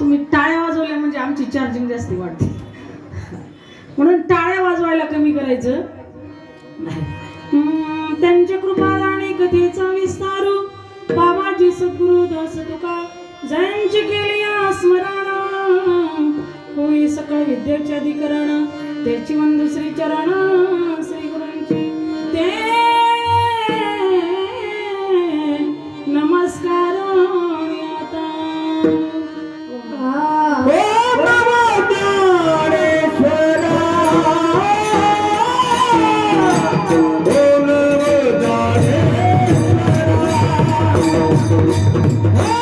तुम्ही टाळ्या वाजवल्या म्हणजे आमची चार्जिंग जास्ती वाढते. म्हणून टाळ्या वाजवायला कमी करायचं. त्यांच्या कृपाला आणि कथेचा विस्तार. बाबाजी सद्गुरु दास तुका जयांची केली स्मरण. होई सकळ विद्येचे अधिकरण त्याची मन दुसरी चरण Oh!